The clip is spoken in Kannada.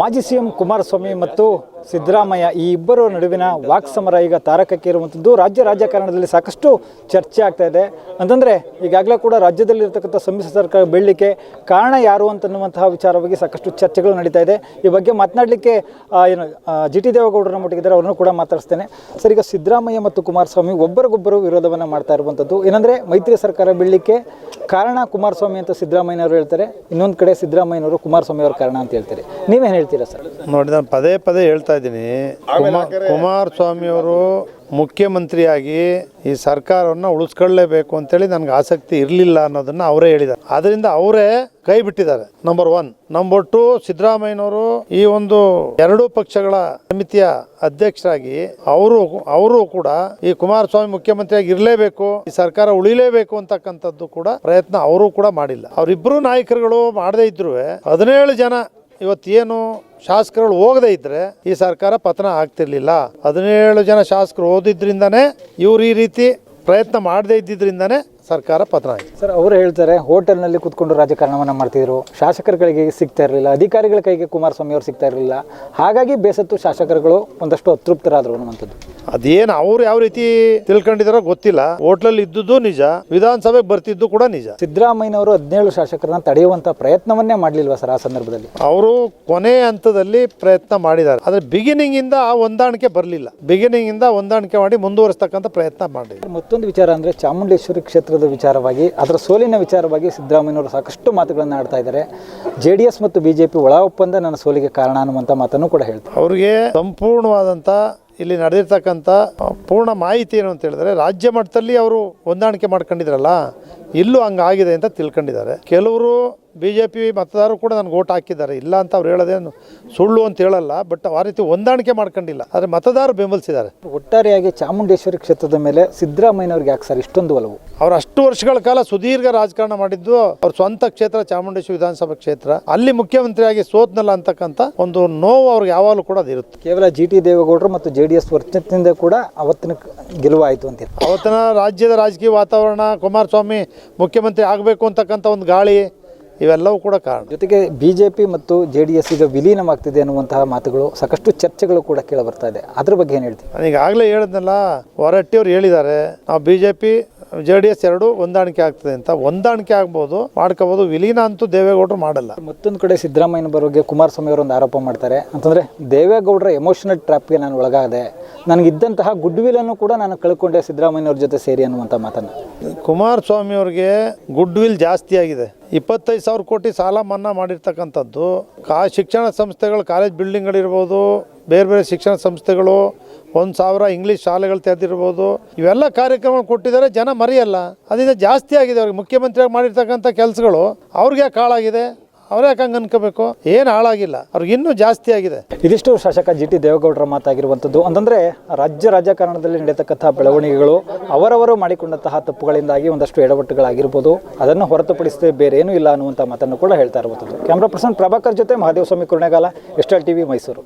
ಮಾಜಿ ಸಿಎಂ ಕುಮಾರಸ್ವಾಮಿ ಮತ್ತು ಸಿದ್ದರಾಮಯ್ಯ ಈ ಇಬ್ಬರ ನಡುವಿನ ವಾಕ್ ಸಮರ ಈಗ ತಾರಕಕ್ಕೆ ಇರುವಂಥದ್ದು ರಾಜ್ಯ ರಾಜಕಾರಣದಲ್ಲಿ ಸಾಕಷ್ಟು ಚರ್ಚೆ ಆಗ್ತಾ ಇದೆ. ಅಂತಂದರೆ ಈಗಾಗಲೇ ಕೂಡ ರಾಜ್ಯದಲ್ಲಿ ಇರತಕ್ಕಂಥ ಸಮ್ಮಿಶ್ರ ಸರ್ಕಾರ ಬೀಳಲಿಕ್ಕೆ ಕಾರಣ ಯಾರು ಅಂತನ್ನುವಂತಹ ವಿಚಾರವಾಗಿ ಸಾಕಷ್ಟು ಚರ್ಚೆಗಳು ನಡೀತಾ ಇದೆ. ಈ ಬಗ್ಗೆ ಮಾತನಾಡಲಿಕ್ಕೆ ಏನು ಜಿ ಟಿ ದೇವೇಗೌಡರ ಮಟ್ಟಿಗಿದ್ದಾರೆ, ಅವರನ್ನು ಕೂಡ ಮಾತಾಡಿಸ್ತೇನೆ. ಸರ್, ಈಗ ಸಿದ್ದರಾಮಯ್ಯ ಮತ್ತು ಕುಮಾರಸ್ವಾಮಿ ಒಬ್ಬರಿಗೊಬ್ಬರು ವಿರೋಧವನ್ನು ಮಾಡ್ತಾ ಇರುವಂಥದ್ದು ಏನಂದರೆ ಮೈತ್ರಿ ಸರ್ಕಾರ ಬೀಳಲಿಕ್ಕೆ ಕಾರಣ ಕುಮಾರಸ್ವಾಮಿ ಅಂತ ಸಿದ್ದರಾಮಯ್ಯನವರು ಹೇಳ್ತಾರೆ. ಇನ್ನೊಂದು ಕಡೆ ಸಿದ್ದರಾಮಯ್ಯನವರು ಕುಮಾರಸ್ವಾಮಿ ಅವರ ಕಾರಣ ಅಂತ ಹೇಳ್ತಾರೆ ನೀವೇನು ಹೇಳ್ತೀರಾ ಸರ್? ನೋಡಿ ನಾನು ಪದೇ ಪದೇ ಹೇಳ್ತಾ ಇದ್ದೀನಿ. ಕುಮಾರಸ್ವಾಮಿ ಅವರು ಮುಖ್ಯಮಂತ್ರಿಯಾಗಿ ಈ ಸರ್ಕಾರವನ್ನು ಉಳಿಸ್ಕೊಳ್ಳೇಬೇಕು ಅಂತೇಳಿ ನನಗೆ ಆಸಕ್ತಿ ಇರಲಿಲ್ಲ ಅನ್ನೋದನ್ನ ಅವರೇ ಹೇಳಿದ್ದಾರೆ. ಅದರಿಂದ ಅವರೇ ಕೈ ಬಿಟ್ಟಿದ್ದಾರೆ ನಂಬರ್ ಒನ್ ನಂಬರ್ ಟು ಸಿದ್ದರಾಮಯ್ಯನವರು ಈ ಒಂದು ಎರಡೂ ಪಕ್ಷಗಳ ಸಮಿತಿಯ ಅಧ್ಯಕ್ಷರಾಗಿ ಅವರು ಅವರು ಕೂಡ ಈ ಕುಮಾರಸ್ವಾಮಿ ಮುಖ್ಯಮಂತ್ರಿಯಾಗಿ ಇರಲೇಬೇಕು ಈ ಸರ್ಕಾರ ಉಳಿಲೇಬೇಕು ಅಂತಕ್ಕಂಥದ್ದು ಕೂಡ ಪ್ರಯತ್ನ ಅವರು ಕೂಡ ಮಾಡಿಲ್ಲ. ಅವರಿಬ್ಬರು ನಾಯಕರುಗಳು ಮಾಡದೇ ಇದ್ರು ಹದಿನೇಳು ಜನ ಇವತ್ತೇನು ಶಾಸಕರುಗಳು ಹೋಗದೇ ಇದ್ರೆ ಈ ಸರ್ಕಾರ ಪತನ ಆಗ್ತಿರ್ಲಿಲ್ಲ. ಹದಿನೇಳು ಜನ ಶಾಸಕರು ಓದಿದ್ರಿಂದನೇ ಇವ್ರು ಈ ರೀತಿ ಪ್ರಯತ್ನ ಮಾಡದೇ ಇದ್ದಿದ್ರಿಂದನೇ ಸರ್ಕಾರ ಪತನ ಆಯಿತು. ಸರ್, ಅವರು ಹೇಳ್ತಾರೆ, ಹೋಟೆಲ್ನಲ್ಲಿ ಕೂತ್ಕೊಂಡು ರಾಜಕಾರಣವನ್ನು ಮಾಡ್ತಿದ್ರು. ಶಾಸಕರುಗಳಿಗೆ ಸಿಗ್ತಾ ಇರಲಿಲ್ಲ, ಅಧಿಕಾರಿಗಳ ಕೈಗೆ ಕುಮಾರಸ್ವಾಮಿ ಅವರು ಸಿಗ್ತಾ ಇರಲಿಲ್ಲ. ಹಾಗಾಗಿ ಬೇಸತ್ತು ಶಾಸಕರುಗಳು ಒಂದಷ್ಟು ಅತೃಪ್ತರಾದರು ಅನ್ನುವಂಥದ್ದು. ಅದೇನು ಅವ್ರು ಯಾವ ರೀತಿ ತಿಳ್ಕೊಂಡಿದಾರೋ ಗೊತ್ತಿಲ್ಲ. ಹೋಟ್ಲಲ್ಲಿ ಇದ್ದುದು ನಿಜ ವಿಧಾನಸಭೆಗೆ ಬರ್ತಿದ್ದು ಕೂಡ ನಿಜ. ಸಿದ್ದರಾಮಯ್ಯನವರು ಹದಿನೇಳು ಶಾಸಕರನ್ನ ತಡೆಯುವಂತ ಪ್ರಯತ್ನವನ್ನೇ ಮಾಡಲಿಲ್ವಾ ಸರ್ ಆ ಸಂದರ್ಭದಲ್ಲಿ? ಅವರು ಕೊನೆ ಹಂತದಲ್ಲಿ ಪ್ರಯತ್ನ ಮಾಡಿದ್ದಾರೆ. ಆದ್ರೆ ಬಿಗಿನಿಂಗ್ ಇಂದ ಆ ಹೊಂದಾಣಿಕೆ ಬರಲಿಲ್ಲ. ಬಿಗಿನಿಂಗ್ ಇಂದ ಹೊಂದಾಣಿಕೆ ಮಾಡಿ ಮುಂದುವರಿಸ್ತಕ್ಕಂಥ ಪ್ರಯತ್ನ ಮಾಡಿದ್ರು. ಮತ್ತೊಂದು ವಿಚಾರ ಅಂದ್ರೆ ಚಾಮುಂಡೇಶ್ವರಿ ಕ್ಷೇತ್ರದ ವಿಚಾರವಾಗಿ ಅದರ ಸೋಲಿನ ವಿಚಾರವಾಗಿ ಸಿದ್ದರಾಮಯ್ಯನವರು ಸಾಕಷ್ಟು ಮಾತುಗಳನ್ನು ಆಡ್ತಾ ಇದ್ದಾರೆ. ಜೆ ಡಿ ಎಸ್ ಮತ್ತು ಬಿಜೆಪಿ ಒಳ ಒಪ್ಪಂದ ನನ್ನ ಸೋಲಿಗೆ ಕಾರಣ ಅನ್ನುವಂಥ ಮಾತನ್ನು ಕೂಡ ಹೇಳ್ತಾರೆ. ಅವರಿಗೆ ಸಂಪೂರ್ಣವಾದಂಥ ಇಲ್ಲಿ ನಡೆದಿರ್ತಕ್ಕಂಥ ಪೂರ್ಣ ಮಾಹಿತಿ ಏನು ಅಂತ ಹೇಳಿದ್ರೆ ರಾಜ್ಯ ಮಟ್ಟದಲ್ಲಿ ಅವರು ಹೊಂದಾಣಿಕೆ ಮಾಡ್ಕೊಂಡಿದ್ರಲ್ಲ ಇಲ್ಲೂ ಹಂಗಾಗಿದೆ ಅಂತ ತಿಳ್ಕೊಂಡಿದ್ದಾರೆ. ಕೆಲವರು ಬಿ ಜೆ ಪಿ ಮತದಾರರು ಕೂಡ ನನಗೆ ಓಟ್ ಹಾಕಿದ್ದಾರೆ. ಇಲ್ಲ ಅಂತ ಅವ್ರು ಹೇಳೋದೇನು ಸುಳ್ಳು ಅಂತ ಹೇಳಲ್ಲ ಬಟ್ ಆ ರೀತಿ ಹೊಂದಾಣಿಕೆ ಮಾಡ್ಕೊಂಡಿಲ್ಲ. ಆದರೆ ಮತದಾರರು ಬೆಂಬಲಿಸಿದ್ದಾರೆ. ಒಟ್ಟಾರೆಯಾಗಿ ಚಾಮುಂಡೇಶ್ವರಿ ಕ್ಷೇತ್ರದ ಮೇಲೆ ಸಿದ್ದರಾಮಯ್ಯನವ್ರಿಗೆ ಯಾಕೆ ಸರ್ ಇಷ್ಟೊಂದು ಒಲವು? ಅವ್ರು ಅಷ್ಟು ವರ್ಷಗಳ ಕಾಲ ಸುದೀರ್ಘ ರಾಜಕಾರಣ ಮಾಡಿದ್ದು ಅವ್ರ ಸ್ವಂತ ಕ್ಷೇತ್ರ ಚಾಮುಂಡೇಶ್ವರಿ ವಿಧಾನಸಭಾ ಕ್ಷೇತ್ರ. ಅಲ್ಲಿ ಮುಖ್ಯಮಂತ್ರಿಯಾಗಿ ಸೋತ್ನಲ್ಲ ಅಂತಕ್ಕಂಥ ಒಂದು ನೋವು ಅವ್ರಿಗೆ ಯಾವಾಗಲೂ ಕೂಡ ಅದಿರುತ್ತೆ ಕೇವಲ ಜಿ ಟಿ ದೇವೇಗೌಡರು ಮತ್ತು ಜೆ ಡಿ ಎಸ್ ವರ್ಚಸ್ಸಿನಿಂದ ಕೂಡ ಅವತ್ತಿನ ಗೆಲುವಾಯಿತು ಅಂತ ಅವತ್ತಿನ ರಾಜ್ಯದ ರಾಜಕೀಯ ವಾತಾವರಣ ಕುಮಾರಸ್ವಾಮಿ ಮುಖ್ಯಮಂತ್ರಿ ಆಗಬೇಕು ಅಂತಕ್ಕಂಥ ಒಂದು ಗಾಳಿ ಇವೆಲ್ಲವೂ ಕೂಡ ಕಾರಣ. ಜೊತೆಗೆ ಬಿ ಜೆ ಪಿ ಮತ್ತು ಜೆ ಡಿ ಎಸ್ ಈಗ ವಿಲೀನವಾಗ್ತಿದೆ ಅನ್ನುವಂತಹ ಮಾತುಗಳು ಸಾಕಷ್ಟು ಚರ್ಚೆಗಳು ಕೂಡ ಕೇಳಿ ಬರ್ತಾ ಇದೆ. ಅದ್ರ ಬಗ್ಗೆ ಏನು ಹೇಳ್ತೀವಿ ನಾನು ಈಗಾಗಲೇ ಹೇಳಿದ್ನಲ್ಲ ಹೊರಟ್ಟಿಯವ್ರು ಹೇಳಿದ್ದಾರೆ ನಾವು B J P J D S ಎರಡು ಹೊಂದಾಣಿಕೆ ಆಗ್ತದೆ ಅಂತ. ಹೊಂದಾಣಿಕೆ ಆಗ್ಬೋದು ಮಾಡ್ಕೋಬಹುದು ವಿಲೀನ ಅಂತೂ ದೇವೇಗೌಡರು ಮಾಡಲ್ಲ. ಮತ್ತೊಂದು ಕಡೆ ಸಿದ್ದರಾಮಯ್ಯನ ಬಗ್ಗೆ ಕುಮಾರಸ್ವಾಮಿ ಅವರು ಒಂದು ಆರೋಪ ಮಾಡ್ತಾರೆ. ಅಂತಂದರೆ ದೇವೇಗೌಡರ ಎಮೋಷನಲ್ ಟ್ರ್ಯಾಪ್ಗೆ ನಾನು ಒಳಗಾದೆ. ನನಗಿದ್ದಂತಹ ಗುಡ್ ವಿಲನ್ನು ಕೂಡ ನಾನು ಕಳ್ಕೊಂಡೆ ಸಿದ್ದರಾಮಯ್ಯನವ್ರ ಜೊತೆ ಸೇರಿ ಅನ್ನುವಂಥ ಮಾತನ್ನು. ಕುಮಾರಸ್ವಾಮಿ ಅವ್ರಿಗೆ ಗುಡ್ ವಿಲ್ ಜಾಸ್ತಿ ಆಗಿದೆ. ಇಪ್ಪತ್ತೈದು ಸಾವಿರ ಕೋಟಿ ಸಾಲ ಮನ್ನಾ ಮಾಡಿರ್ತಕ್ಕಂಥದ್ದು ಕಾ ಶಿಕ್ಷಣ ಸಂಸ್ಥೆಗಳು ಕಾಲೇಜ್ ಬಿಲ್ಡಿಂಗ್ಗಳಿರ್ಬೋದು ಬೇರೆ ಬೇರೆ ಶಿಕ್ಷಣ ಸಂಸ್ಥೆಗಳು ಒಂದು ಸಾವಿರ ಇಂಗ್ಲೀಷ್ ಶಾಲೆಗಳು ತೆರೆದಿರ್ಬೋದು. ಇವೆಲ್ಲ ಕಾರ್ಯಕ್ರಮ ಕೊಟ್ಟಿದ್ದಾರೆ, ಜನ ಮರೆಯಲ್ಲ. ಅದರಿಂದ ಜಾಸ್ತಿ ಆಗಿದೆ ಅವ್ರಿಗೆ. ಮುಖ್ಯಮಂತ್ರಿಯಾಗಿ ಮಾಡಿರ್ತಕ್ಕಂಥ ಕೆಲಸಗಳು, ಅವ್ರಿಗೆ ಯಾಕೆ ಹಾಳಾಗಿದೆ? ಅವ್ರು ಯಾಕೆ ಹಂಗೆ ಅನ್ಕೋಬೇಕು? ಏನು ಹಾಳಾಗಿಲ್ಲ. ಅವ್ರಿಗೆ ಇನ್ನೂ ಜಾಸ್ತಿ ಆಗಿದೆ. ಇದಿಷ್ಟು ಶಾಸಕ ಜಿ ಟಿ ದೇವೇಗೌಡರ ಮಾತಾಗಿರುವಂಥದ್ದು. ಅಂತಂದರೆ, ರಾಜ್ಯ ರಾಜಕಾರಣದಲ್ಲಿ ನಡೆಯತಕ್ಕಂಥ ಬೆಳವಣಿಗೆಗಳು ಅವರವರು ಮಾಡಿಕೊಂಡಂತಹ ತಪ್ಪುಗಳಿಂದಾಗಿ ಒಂದಷ್ಟು ಎಡವಟ್ಟುಗಳಾಗಿರ್ಬೋದು. ಅದನ್ನು ಹೊರತುಪಡಿಸದೆ ಬೇರೆ ಏನೂ ಇಲ್ಲ ಅನ್ನುವಂಥ ಮಾತನ್ನು ಕೂಡ ಹೇಳ್ತಾ ಇರುವಂಥದ್ದು. ಕ್ಯಾಮ್ರಾ ಪರ್ಸನ್ ಪ್ರಭಾಕರ್ ಜೊತೆ ಮಹಾದೇವ ಸ್ವಾಮಿ ಕುರುಣೆಗಾಲ ಟಿ ವಿ ಮೈಸೂರು.